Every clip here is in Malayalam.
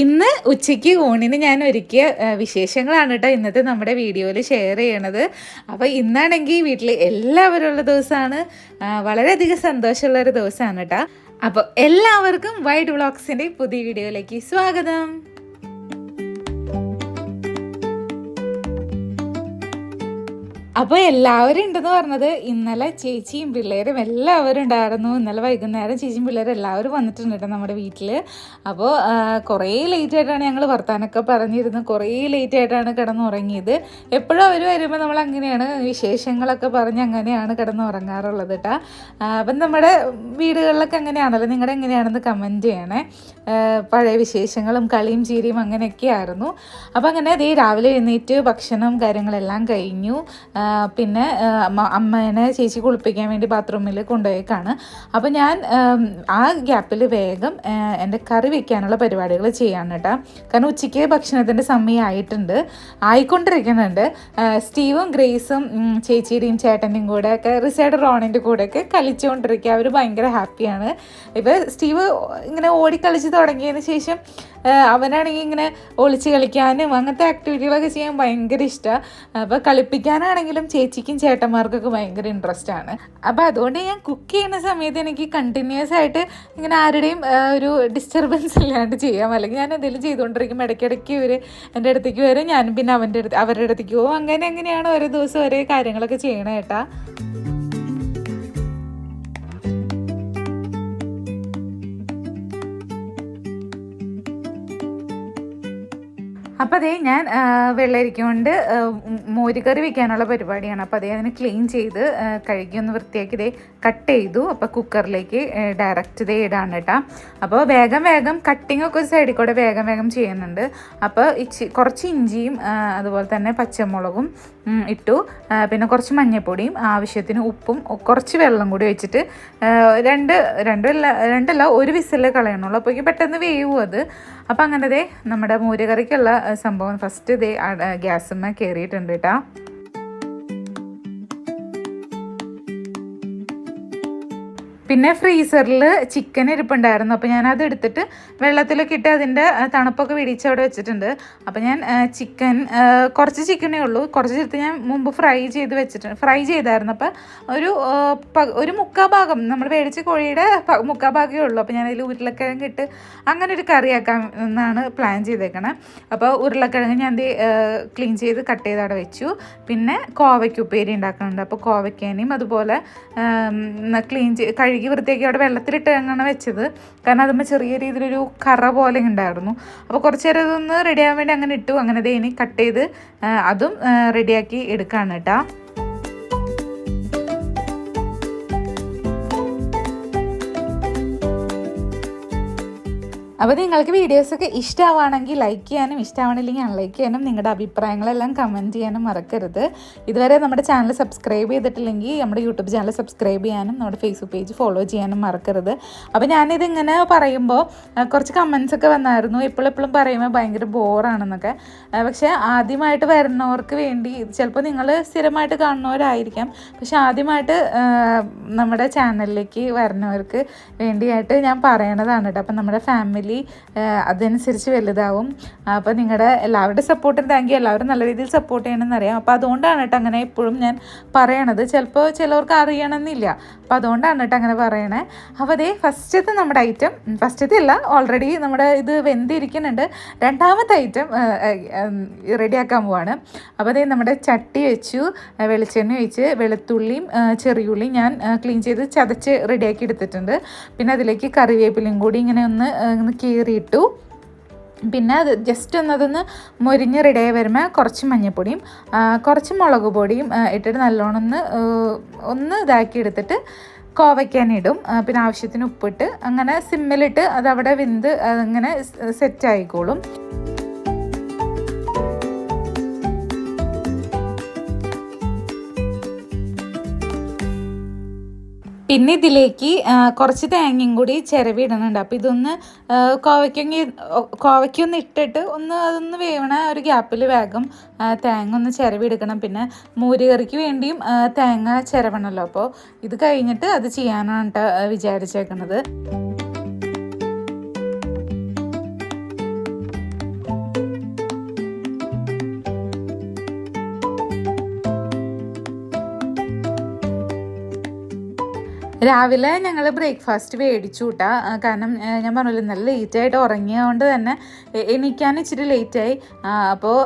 ഇന്ന് ഉച്ചയ്ക്ക് ഊണിന് ഞാൻ ഒരുക്കിയ വിശേഷങ്ങളാണ് കേട്ടോ ഇന്നത്തെ നമ്മുടെ വീഡിയോയിൽ ഷെയർ ചെയ്യണത്. അപ്പോൾ ഇന്നാണെങ്കിൽ വീട്ടിൽ എല്ലാവരും ഉള്ള ദിവസമാണ് വളരെയധികം സന്തോഷമുള്ള ഒരു ദിവസമാണ് കേട്ടോ അപ്പോൾ എല്ലാവർക്കും വൈഡ് വ്ളോഗ്സിന്റെ പുതിയ വീഡിയോയിലേക്ക് സ്വാഗതം. അപ്പോൾ എല്ലാവരും ഉണ്ടെന്ന് പറഞ്ഞത് ഇന്നലെ ചേച്ചിയും പിള്ളേരും എല്ലാവരും ഉണ്ടായിരുന്നു. ഇന്നലെ വൈകുന്നേരം ചേച്ചിയും പിള്ളേരും എല്ലാവരും വന്നിട്ടുണ്ട് കേട്ടോ നമ്മുടെ വീട്ടിൽ അപ്പോൾ കുറേ ലേറ്റ് ആയിട്ടാണ് ഞങ്ങൾ വർത്താനൊക്കെ പറഞ്ഞിരുന്നത്. കുറേ ലേറ്റ് ആയിട്ടാണ് കിടന്നുറങ്ങിയത്. എപ്പോഴും അവർ വരുമ്പോൾ നമ്മൾ അങ്ങനെയാണ്. വിശേഷങ്ങളൊക്കെ പറഞ്ഞ് അങ്ങനെയാണ് കിടന്നുറങ്ങാറുള്ളത് കേട്ടോ. അപ്പം നമ്മുടെ വീടുകളിലൊക്കെ അങ്ങനെയാണല്ലോ. നിങ്ങളുടെ എങ്ങനെയാണെന്ന് കമന്റ് ചെയ്യണേ. പഴയ വിശേഷങ്ങളും കളിയും ചീരിയും അങ്ങനെയൊക്കെ ആയിരുന്നു. അപ്പോൾ അങ്ങനെ അതേ രാവിലെ എഴുന്നേറ്റ് ഭക്ഷണം കാര്യങ്ങളെല്ലാം കഴിഞ്ഞു. പിന്നെ അമ്മേനെ ചേച്ചി കുളിപ്പിക്കാൻ വേണ്ടി ബാത്റൂമിൽ കൊണ്ടുപോയേക്കാണ്. അപ്പോൾ ഞാൻ ആ ഗ്യാപ്പിൽ വേഗം എന്റെ കറി വെക്കാനുള്ള പരിപാടികൾ ചെയ്യാണ് കേട്ടോ. കാരണം ഉച്ചയ്ക്ക് ഭക്ഷണത്തിന്റെ സമയമായിട്ടുണ്ട് ആയിക്കൊണ്ടിരിക്കുന്നുണ്ട്. സ്റ്റീവും ഗ്രേസും ചേച്ചിയുടെയും ചേട്ടന്റെയും കൂടെ ഒക്കെ റിസൈഡ് റോണിന്റെ കൂടെയൊക്കെ കളിച്ചുകൊണ്ടിരിക്കുക അവർ ഭയങ്കര ഹാപ്പിയാണ്. ഇപ്പോൾ സ്റ്റീവ് ഇങ്ങനെ ഓടിക്കളിച്ച് തുടങ്ങിയതിന് ശേഷം അവനാണെങ്കിൽ ഇങ്ങനെ ഒളിച്ച് കളിക്കാനും അങ്ങനത്തെ ആക്ടിവിറ്റികളൊക്കെ ചെയ്യാൻ ഭയങ്കര ഇഷ്ടമാണ് അപ്പോൾ കളിപ്പിക്കാനാണെങ്കിലും ചേച്ചിക്കും ചേട്ടന്മാർക്കൊക്കെ ഭയങ്കര ഇൻട്രസ്റ്റ് ആണ്. അപ്പോൾ അതുകൊണ്ട് ഞാൻ കുക്ക് ചെയ്യുന്ന സമയത്ത് എനിക്ക് കണ്ടിന്യൂസ് ആയിട്ട് ഇങ്ങനെ ആരുടെയും ഒരു ഡിസ്റ്റർബൻസ് ഇല്ലാണ്ട് ചെയ്യാം. അല്ലെങ്കിൽ ഞാൻ എന്തെങ്കിലും ചെയ്തുകൊണ്ടിരിക്കും. ഇടയ്ക്കിടയ്ക്ക് ഇവർ എന്റെ അടുത്തേക്ക് വരും. ഞാനും പിന്നെ അവന്റെ അടുത്ത് അവരുടെ അടുത്തേക്ക് പോകും. അങ്ങനെ അങ്ങനെയാണ് ഓരോ ദിവസം ഓരോ കാര്യങ്ങളൊക്കെ ചെയ്യണേ അപ്പോൾ അതേ ഞാൻ വെള്ളരിക്ക കൊണ്ട് മോരുകറി വെക്കാനുള്ള പരിപാടിയാണ്. അപ്പോൾ അതേ അതിനെ ക്ലീൻ ചെയ്ത് കഴുകി ഒന്ന് വൃത്തിയാക്കി ഇതേ കട്ട് ചെയ്തു. അപ്പോൾ കുക്കറിലേക്ക് ഡയറക്റ്റ് ഇതേ ഇടാണ് കേട്ടോ. അപ്പോൾ വേഗം വേഗം കട്ടിംഗ് ഒക്കെ ഒരു സൈഡിൽ കൂടെ വേഗം വേഗം ചെയ്യുന്നുണ്ട്. അപ്പോൾ ഇച്ചി കുറച്ച് ഇഞ്ചിയും അതുപോലെ തന്നെ പച്ചമുളകും ഇട്ടു. പിന്നെ കുറച്ച് മഞ്ഞൾപ്പൊടിയും ആവശ്യത്തിന് ഉപ്പും കുറച്ച് വെള്ളം കൂടി വെച്ചിട്ട് രണ്ട് രണ്ടല്ല രണ്ടല്ല ഒരു വിസിലേ കളയണുള്ളൂ. അപ്പോഴേക്കും പെട്ടെന്ന് വേവും അത്. അപ്പം അങ്ങനെ ദേ നമ്മുടെ മോരുകറിക്കുള്ള സംഭവം ഫസ്റ്റ് ദേ ഗ്യാസുമ്മ കയറിയിട്ടുണ്ട് കേട്ടോ. പിന്നെ ഫ്രീസറിൽ ചിക്കൻ ഇരിപ്പുണ്ടായിരുന്നു. അപ്പോൾ ഞാൻ അത് എടുത്തിട്ട് വെള്ളത്തിലൊക്കെ ഇട്ട് അതിന്റെ തണുപ്പൊക്കെ പിടിച്ച് അവിടെ വെച്ചിട്ടുണ്ട്. അപ്പോൾ ഞാൻ ചിക്കൻ കുറച്ച് ചിക്കനേ ഉള്ളൂ. കുറച്ച് ചെറുത്ത് ഞാൻ മുമ്പ് ഫ്രൈ ചെയ്ത് വെച്ചിട്ടുണ്ട് ഫ്രൈ ചെയ്തായിരുന്നു. അപ്പോൾ ഒരു ഒരു മുക്കാ ഭാഗം നമ്മൾ മേടിച്ച കോഴിയുടെ മുക്കാ ഭാഗമേ ഉള്ളൂ. അപ്പോൾ ഞാനതിൽ ഉരുളക്കിഴങ്ങ് ഇട്ട് അങ്ങനെ ഒരു കറിയാക്കാം എന്നാണ് പ്ലാൻ ചെയ്തേക്കണേ. അപ്പോൾ ഉരുളക്കിഴങ്ങ് ഞാൻ ക്ലീൻ ചെയ്ത് കട്ട് ചെയ്ത് അവിടെ വെച്ചു. പിന്നെ കോവയ്ക്ക് ഉപ്പേരി ഉണ്ടാക്കുന്നുണ്ട്. അപ്പോൾ കോവയ്ക്കേനെയും അതുപോലെ ക്ലീൻ കഴുകി വൃത്തിയാക്കി അവിടെ വെള്ളത്തിലിട്ട് അങ്ങനെ വെച്ചത്. കാരണം അതുമ്പോൾ ചെറിയ രീതിയിലൊരു കറ പോലെ ഉണ്ടായിരുന്നു. അപ്പോൾ കുറച്ച് നേരം ഇതൊന്ന് റെഡിയാകാൻ വേണ്ടി അങ്ങനെ ഇട്ടു. അങ്ങനെ ഇനി കട്ട് ചെയ്ത് അതും റെഡിയാക്കി എടുക്കുകയാണ് കേട്ടോ. അപ്പോൾ നിങ്ങൾക്ക് വീഡിയോസൊക്കെ ഇഷ്ടമാവാണെങ്കിൽ ലൈക്ക് ചെയ്യാനും ഇഷ്ടമാവണില്ലെങ്കിൽ അൺലൈക്ക് ചെയ്യാനും നിങ്ങളുടെ അഭിപ്രായങ്ങളെല്ലാം കമന്റ് ചെയ്യാനും മറക്കരുത്. ഇതുവരെ നമ്മുടെ ചാനൽ സബ്സ്ക്രൈബ് ചെയ്തിട്ടില്ലെങ്കിൽ നമ്മുടെ യൂട്യൂബ് ചാനൽ സബ്സ്ക്രൈബ് ചെയ്യാനും നമ്മുടെ ഫേസ്ബുക്ക് പേജ് ഫോളോ ചെയ്യാനും മറക്കരുത്. അപ്പോൾ ഞാനിതിങ്ങനെ പറയുമ്പോൾ കുറച്ച് കമൻസ് ഒക്കെ വന്നായിരുന്നു. എപ്പോഴെപ്പോഴും പറയുമ്പോൾ ഭയങ്കര ബോറാണെന്നൊക്കെ പക്ഷേ ആദ്യമായിട്ട് വരുന്നവർക്ക് വേണ്ടി ചിലപ്പോൾ നിങ്ങൾ സ്ഥിരമായിട്ട് കാണുന്നവരായിരിക്കാം. പക്ഷേ ആദ്യമായിട്ട് നമ്മുടെ ചാനലിലേക്ക് വരുന്നവർക്ക് വേണ്ടിയായിട്ട് ഞാൻ പറയണതാണ് കേട്ടോ. അപ്പം നമ്മുടെ ഫാമിലി അതനുസരിച്ച് വലുതാവും. അപ്പോൾ നിങ്ങളുടെ എല്ലാവരുടെയും സപ്പോർട്ടിന് താങ്ക് യു എല്ലാവരും നല്ല രീതിയിൽ സപ്പോർട്ട് ചെയ്യണമെന്ന് അറിയാം അപ്പോൾ അതുകൊണ്ടാണ് കേട്ടോ അങ്ങനെ എപ്പോഴും ഞാൻ പറയണത്. ചിലപ്പോൾ ചിലവർക്ക് അറിയണമെന്നില്ല. അപ്പോൾ അതുകൊണ്ടാണ് കേട്ടോ അങ്ങനെ പറയണേ. അപ്പോൾ അതേ ഫസ്റ്റത്തെ നമ്മുടെ ഐറ്റം ഫസ്റ്റത്തെ അല്ല ഓൾറെഡി നമ്മുടെ ഇത് വെന്തിരിക്കുന്നുണ്ട്. രണ്ടാമത്തെ ഐറ്റം റെഡിയാക്കാൻ പോവാണ്. അപ്പോൾ അതേ നമ്മുടെ ചട്ടി വെച്ചു വെളിച്ചെണ്ണ ഒഴിച്ച് വെളുത്തുള്ളിയും ചെറിയുള്ളിയും ഞാൻ ക്ലീൻ ചെയ്ത് ചതച്ച് റെഡിയാക്കി എടുത്തിട്ടുണ്ട്. പിന്നെ അതിലേക്ക് കറിവേപ്പിലയും കൂടി ഇങ്ങനെ ഒന്ന് കീറിയിട്ടു. പിന്നെ അത് ജസ്റ്റ് ഒന്ന് അതൊന്ന് മൊരിഞ്ഞ് റെഡിയായി വരുമ്പോൾ കുറച്ച് മഞ്ഞൾപ്പൊടിയും കുറച്ച് മുളക് പൊടിയും ഇട്ടിട്ട് നല്ലോണം ഒന്ന് ഒന്ന് ഇതാക്കി എടുത്തിട്ട് കോവയ്ക്കാനിടും പിന്നെ ആവശ്യത്തിന് ഉപ്പിട്ട് അങ്ങനെ സിമ്മിലിട്ട് അതവിടെ വിന്ത് അതങ്ങനെ സെറ്റ് ആയിക്കോളും. പിന്നെ ഇതിലേക്ക് കുറച്ച് തേങ്ങയും കൂടി ചിരവി ഇടുന്നുണ്ട് അപ്പോൾ ഇതൊന്ന് ആ, കോവയ്ക്കൊന്ന് ഇട്ടിട്ട് ഒന്ന് അതൊന്ന് വേവണ ഒരു ഗ്യാപ്പിൽ വേഗം തേങ്ങ ഒന്ന് ചിരവി എടുക്കണം പിന്നെ മൂരുകറിക്ക് വേണ്ടിയും തേങ്ങ ചിരവണമല്ലോ അപ്പോൾ ഇത് കഴിഞ്ഞിട്ട് അത് ചെയ്യാനാണ് കേട്ടോ ആ, രാവിലെ ഞങ്ങൾ ബ്രേക്ക്ഫാസ്റ്റ് മേടിച്ചു കൂട്ടാ കാരണം ഞാൻ പറഞ്ഞല്ലോ നല്ല ലേറ്റായിട്ട് ഉറങ്ങിയതുകൊണ്ട് തന്നെ എണീക്കാൻ ഇച്ചിരി ലേറ്റായി അപ്പോൾ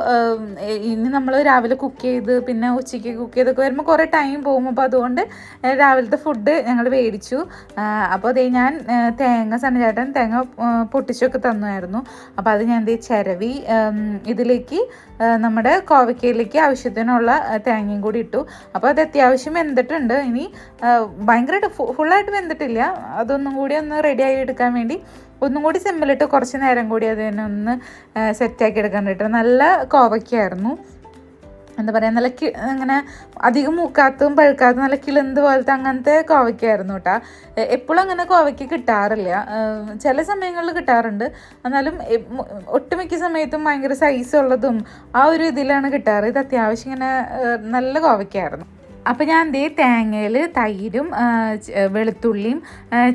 ഇനി നമ്മൾ രാവിലെ കുക്ക് ചെയ്ത് പിന്നെ ഉച്ചയ്ക്ക് കുക്ക് ചെയ്തൊക്കെ വരുമ്പോൾ കുറേ ടൈം പോകും. അപ്പോൾ അതുകൊണ്ട് രാവിലത്തെ ഫുഡ് ഞങ്ങൾ മേടിച്ചു. അപ്പോൾ അതേ ഞാൻ തേങ്ങ സണ്ണചേട്ടൻ തേങ്ങ പൊട്ടിച്ചൊക്കെ തന്നായിരുന്നു അപ്പോൾ അത് ഞാൻ ദേ ചിരവി ഇതിലേക്ക് നമ്മുടെ കോവയ്ക്കയിലേക്ക് ആവശ്യത്തിനുള്ള തേങ്ങയും കൂടി ഇട്ടു. അപ്പോൾ അത് അത്യാവശ്യം വെന്തിട്ടുണ്ട്. ഇനി ഭയങ്കരമായിട്ട് ഫുള്ളായിട്ട് വെന്തിട്ടില്ല. അതൊന്നും കൂടി ഒന്ന് റെഡി ആയി എടുക്കാൻ വേണ്ടി ഒന്നും കൂടി സിമ്മിലിട്ട് കുറച്ച് നേരം കൂടി അത് തന്നെ ഒന്ന് സെറ്റാക്കി എടുക്കാൻ വേണ്ടിയിട്ട്. നല്ല കോവയ്ക്കായിരുന്നു. എന്താ പറയുക നല്ല കി അങ്ങനെ അധികം മൂക്കാത്തതും പഴുക്കാത്തതും നല്ല കിളന്ത് പോലത്തെ അങ്ങനത്തെ കോവയ്ക്കായിരുന്നു കേട്ടോ എപ്പോഴും അങ്ങനെ കോവയ്ക്ക് കിട്ടാറില്ല. ചില സമയങ്ങളിൽ കിട്ടാറുണ്ട്. എന്നാലും ഒട്ടുമിക്ക സമയത്തും ഭയങ്കര സൈസ് ഉള്ളതും ആ ഒരു ഇതിലാണ് കിട്ടാറ്. ഇത് അത്യാവശ്യം ഇങ്ങനെ നല്ല കോവയ്ക്കായിരുന്നു. അപ്പോൾ ഞാൻ ദേ തേങ്ങയിൽ തൈരും വെളുത്തുള്ളിയും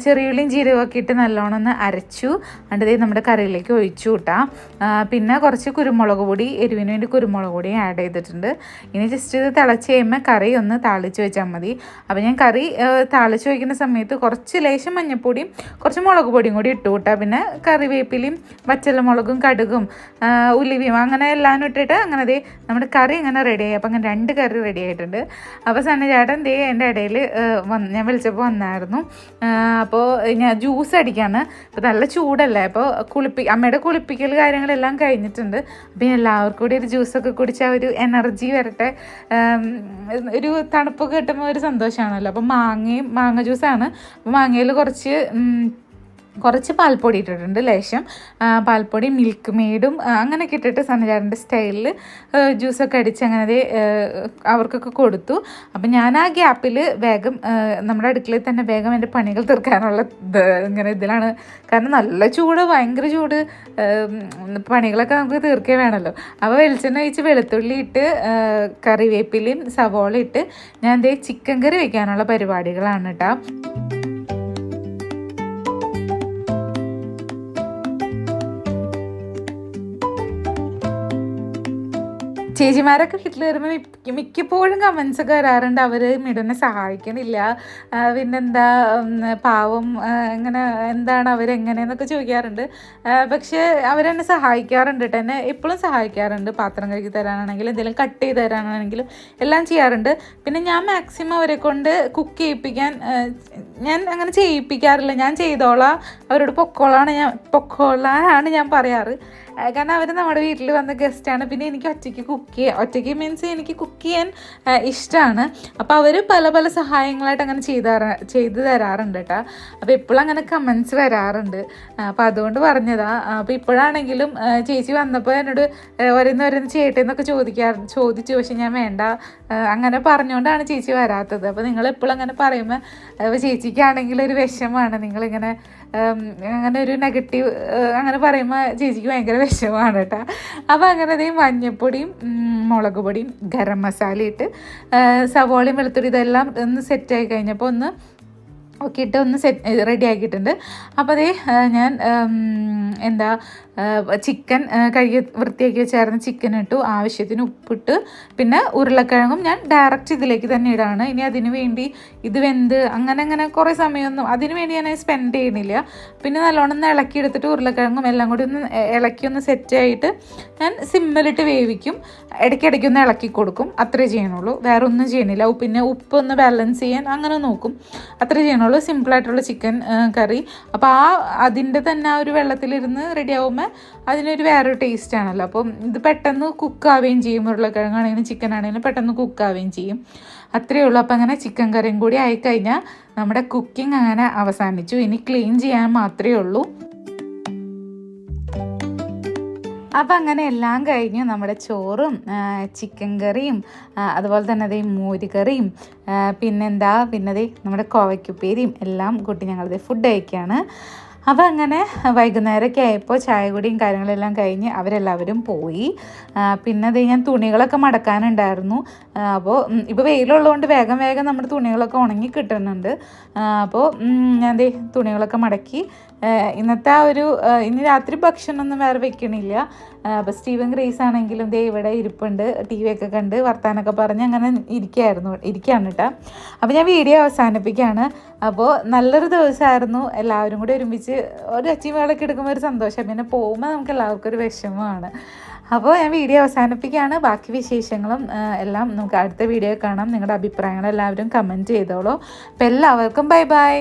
ചെറിയുള്ളിയും ജീരകമൊക്കെ ഇട്ട് നല്ലോണം ഒന്ന് അരച്ചു. എന്നിട്ട് ദേ നമ്മുടെ കറിയിലേക്ക് ഒഴിച്ചു കൂട്ടാം. പിന്നെ കുറച്ച് കുരുമുളക് പൊടി എരിവിന് വേണ്ടി കുരുമുളക് പൊടി ആഡ് ചെയ്തിട്ടുണ്ട്. ഇനി ജസ്റ്റ് ഇത് തിളച്ച് കഴിയുമ്പോൾ കറി ഒന്ന് താളിച്ച് വെച്ചാൽ മതി. അപ്പോൾ ഞാൻ കറി താളിച്ച് വയ്ക്കുന്ന സമയത്ത് കുറച്ച് ലേശം മഞ്ഞൾപ്പൊടിയും കുറച്ച് മുളക് പൊടിയും കൂടി ഇട്ടു കൂട്ടാം. പിന്നെ കറിവേപ്പിലയും പച്ചമുളകും കടുകും ഉലുവയും അങ്ങനെ എല്ലാം ഇട്ടിട്ട് അങ്ങനെ ദേ നമ്മുടെ കറി ഇങ്ങനെ റെഡി ആയി. അപ്പോൾ അങ്ങനെ രണ്ട് കറി റെഡി ആയിട്ടുണ്ട്. അപ്പോൾ സണ്ണ ചേട്ടൻ ദേ എന്റെ ഇടയിൽ വന്ന് ഞാൻ വിളിച്ചപ്പോൾ വന്നായിരുന്നു. അപ്പോൾ ഞാൻ ജ്യൂസ് അടിക്കാണ് അപ്പോൾ നല്ല ചൂടല്ലേ? അപ്പോൾ കുളിപ്പി അമ്മയുടെ കുളിപ്പിക്കൽ കാര്യങ്ങളെല്ലാം കഴിഞ്ഞിട്ടുണ്ട്. അപ്പോൾ ഞാൻ എല്ലാവർക്കും കൂടി ഒരു ജ്യൂസൊക്കെ കുടിച്ചാൽ ഒരു എനർജി വരട്ടെ. ഒരു തണുപ്പ് കിട്ടുമ്പോൾ ഒരു സന്തോഷമാണല്ലോ. അപ്പോൾ മാങ്ങയും മാങ്ങ ജ്യൂസാണ്. അപ്പോൾ മാങ്ങയിൽ കുറച്ച് കുറച്ച് പാൽപ്പൊടി ഇട്ടിട്ടുണ്ട് ലേശം. പാൽപ്പൊടി മിൽക്ക് മെയ്ഡും അങ്ങനെയൊക്കെ ഇട്ടിട്ട് സനജാറിന്റെ സ്റ്റൈലിൽ ജ്യൂസൊക്കെ അടിച്ച് അങ്ങനെ അവർക്കൊക്കെ കൊടുത്തു. അപ്പം ഞാൻ ആ ഗ്യാപ്പിൽ വേഗം നമ്മുടെ അടുക്കളയിൽ തന്നെ വേഗം എന്റെ പണികൾ തീർക്കാനുള്ള ഇങ്ങനെ ഇതിലാണ്. കാരണം നല്ല ചൂട് ഭയങ്കര ചൂട് പണികളൊക്കെ നമുക്ക് തീർക്കേ വേണമല്ലോ അപ്പോൾ വെളിച്ചെണ്ണ ഒഴിച്ച് വെളുത്തുള്ളി ഇട്ട് കറിവേപ്പിലയും സവോള ഇട്ട് ഞാൻ ദേ ചിക്കൻ കറി വയ്ക്കാനുള്ള പരിപാടികളാണ് കേട്ടോ ചേച്ചിമാരൊക്കെ വീട്ടിൽ വരുമ്പോൾ മിക്ക- മിക്കപ്പോഴും കമൻസ് ഒക്കെ വരാറുണ്ട്. അവർ മിടുനെ സഹായിക്കണില്ല. പിന്നെന്താ പാവം ഇങ്ങനെ എന്താണ് അവരെങ്ങനെയെന്നൊക്കെ ചോദിക്കാറുണ്ട്. പക്ഷേ അവരെന്നെ സഹായിക്കാറുണ്ട് കേട്ടോ എന്നെ എപ്പോഴും സഹായിക്കാറുണ്ട്. പാത്രം കഴുകി തരാനാണെങ്കിലും എന്തെങ്കിലും കട്ട് ചെയ്ത് തരാനാണെങ്കിലും എല്ലാം ചെയ്യാറുണ്ട്. പിന്നെ ഞാൻ മാക്സിമം അവരെ കൊണ്ട് കുക്ക് ചെയ്യിപ്പിക്കാൻ ഞാൻ അങ്ങനെ ചെയ്യിപ്പിക്കാറില്ല. ഞാൻ ചെയ്തോളാം. അവരോട് പൊക്കോളാണ് ഞാൻ പൊക്കോളാണ് ഞാൻ പറയാറ്. കാരണം അവർ നമ്മുടെ വീട്ടിൽ വന്ന ഗസ്റ്റാണ് പിന്നെ എനിക്ക് ഒറ്റയ്ക്ക് കുക്ക് ചെയ്യാൻ ഒറ്റയ്ക്ക് മീൻസ് എനിക്ക് കുക്ക് ചെയ്യാൻ ഇഷ്ടമാണ് അപ്പോൾ അവർ പല പല സഹായങ്ങളായിട്ട് അങ്ങനെ ചെയ്താറ് ചെയ്തു തരാറുണ്ട് കേട്ടോ അപ്പോൾ ഇപ്പോഴും അങ്ങനെ കമൻസ് വരാറുണ്ട്. അപ്പോൾ അതുകൊണ്ട് പറഞ്ഞതാ. അപ്പോൾ ഇപ്പോഴാണെങ്കിലും ചേച്ചി വന്നപ്പോൾ എന്നോട് ഓരോന്ന് ഓരോന്ന് ചേട്ടെന്നൊക്കെ ചോദിക്കാറ് ചോദിച്ചു. പക്ഷെ ഞാൻ വേണ്ട. അങ്ങനെ പറഞ്ഞുകൊണ്ടാണ് ചേച്ചി വരാത്തത്. അപ്പോൾ നിങ്ങൾ എപ്പോഴും അങ്ങനെ പറയുമ്പോൾ അപ്പോൾ ചേച്ചിക്കാണെങ്കിൽ ഒരു വിഷമാണ്. നിങ്ങളിങ്ങനെ അങ്ങനെ ഒരു നെഗറ്റീവ് അങ്ങനെ പറയുമ്പോൾ ചേച്ചിക്ക് ഭയങ്കര വിഷമാണ് കേട്ടോ. അപ്പോൾ അങ്ങനെ അതേ മഞ്ഞപ്പൊടിയും മുളക് പൊടിയും ഗരം മസാല ഇട്ട് സവോളയും വെളുത്തുള്ളി ഇതെല്ലാം ഒന്ന് സെറ്റായി കഴിഞ്ഞപ്പോൾ ഒന്ന് ഒക്കെ ഇട്ട് ഒന്ന് സെറ്റ് റെഡി ആക്കിയിട്ടുണ്ട്. അപ്പോൾ അതേ ഞാൻ എന്താ ചിക്കൻ കഴുകി വൃത്തിയാക്കി വെച്ചായിരുന്നു ചിക്കൻ ഇട്ടു. ആവശ്യത്തിന് ഉപ്പിട്ട് പിന്നെ ഉരുളക്കിഴങ്ങും ഞാൻ ഡയറക്റ്റ് ഇതിലേക്ക് തന്നെ ഇടാണ്. ഇനി അതിന് വേണ്ടി ഇത് വെന്ത് അങ്ങനെ അങ്ങനെ കുറേ സമയമൊന്നും അതിന് വേണ്ടി ഞാൻ സ്പെൻഡ് ചെയ്യുന്നില്ല. പിന്നെ നല്ലോണം ഒന്ന് ഇളക്കി എടുത്തിട്ട് ഉരുളക്കിഴങ്ങും എല്ലാം കൂടി ഒന്ന് ഇളക്കി ഒന്ന് സെറ്റ് ആയിട്ട് ഞാൻ സിമ്മിലിട്ട് വേവിക്കും. ഇടയ്ക്കിടയ്ക്ക് ഒന്ന് ഇളക്കി കൊടുക്കും. അത്രേ ചെയ്യണുള്ളൂ. വേറെ ഒന്നും ചെയ്യണില്ല പിന്നെ ഉപ്പ് ഒന്ന് ബാലൻസ് ചെയ്യാൻ അങ്ങനെ നോക്കും. അത്രേ ചെയ്യണുള്ളൂ. സിമ്പിളായിട്ടുള്ള ചിക്കൻ കറി. അപ്പോൾ ആ അതിന്റെ തന്നെ ആ ഒരു വെള്ളത്തിലിരുന്ന് റെഡി ആകുമ്പോൾ അതിനൊരു വേറൊരു ടേസ്റ്റ് ആണല്ലോ. അപ്പം ഇത് പെട്ടെന്ന് കുക്ക് ആവുകയും ചെയ്യും. ഉരുളക്കിഴങ്ങാണെങ്കിലും ചിക്കൻ ആണെങ്കിലും പെട്ടെന്ന് കുക്ക് ആവുകയും ചെയ്യും. അത്രയേ ഉള്ളൂ. അപ്പോൾ അങ്ങനെ ചിക്കൻ കറിയും കൂടി ആയിക്കഴിഞ്ഞാൽ നമ്മുടെ കുക്കിംഗ് അങ്ങനെ അവസാനിച്ചു. ഇനി ക്ലീൻ ചെയ്യാൻ മാത്രമേ ഉള്ളൂ. അപ്പം അങ്ങനെ എല്ലാം കഴിഞ്ഞു. നമ്മുടെ ചോറും ചിക്കൻ കറിയും അതുപോലെ തന്നെ അതേ മോരുകറിയും പിന്നെന്താ? പിന്നതേ നമ്മുടെ കോവയ്ക്കുപ്പേരിയും എല്ലാം കൂട്ടി ഞങ്ങളത് ഫുഡ് കഴിക്കുകയാണ് അപ്പോൾ അങ്ങനെ വൈകുന്നേരമൊക്കെ ആയപ്പോൾ ചായ കുടിയും കാര്യങ്ങളെല്ലാം കഴിഞ്ഞ് അവരെല്ലാവരും പോയി. പിന്നെ അത് ഞാൻ തുണികളൊക്കെ മടക്കാനുണ്ടായിരുന്നു. അപ്പോൾ ഇപ്പോൾ വെയിലുള്ളതുകൊണ്ട് വേഗം വേഗം നമ്മുടെ തുണികളൊക്കെ ഉണങ്ങി കിട്ടുന്നുണ്ട്. അപ്പോൾ ഞാൻ ദേ തുണികളൊക്കെ മടക്കി. ഇന്നത്തെ ആ ഒരു ഇനി രാത്രി ഭക്ഷണമൊന്നും വേറെ വെക്കണില്ല. അപ്പോൾ സ്റ്റീവൻ ഗ്രേസ് ആണെങ്കിലും ദേ ഇവിടെ ഇരിപ്പുണ്ട്. ടി വി ഒക്കെ കണ്ട് വർത്താനൊക്കെ പറഞ്ഞ് അങ്ങനെ ഇരിക്കുകയായിരുന്നു ഇരിക്കുകയാണ് കേട്ടോ. അപ്പോൾ ഞാൻ വീഡിയോ അവസാനിപ്പിക്കുകയാണ് അപ്പോൾ നല്ലൊരു ദിവസമായിരുന്നു. എല്ലാവരും കൂടി ഒരുമിച്ച് ഒരു അച്ചീവുകളൊക്കെ എടുക്കുമ്പോൾ ഒരു സന്തോഷം. പിന്നെ പോകുമ്പോൾ നമുക്ക് എല്ലാവർക്കും ഒരു വിഷമമാണ്. അപ്പോൾ ഞാൻ വീഡിയോ അവസാനിപ്പിക്കുകയാണ്. ബാക്കി വിശേഷങ്ങളും എല്ലാം നമുക്ക് അടുത്ത വീഡിയോ കാണാം. നിങ്ങളുടെ അഭിപ്രായങ്ങൾ എല്ലാവരും കമന്റ് ചെയ്തോളൂ. അപ്പോൾ എല്ലാവർക്കും ബൈ ബൈ.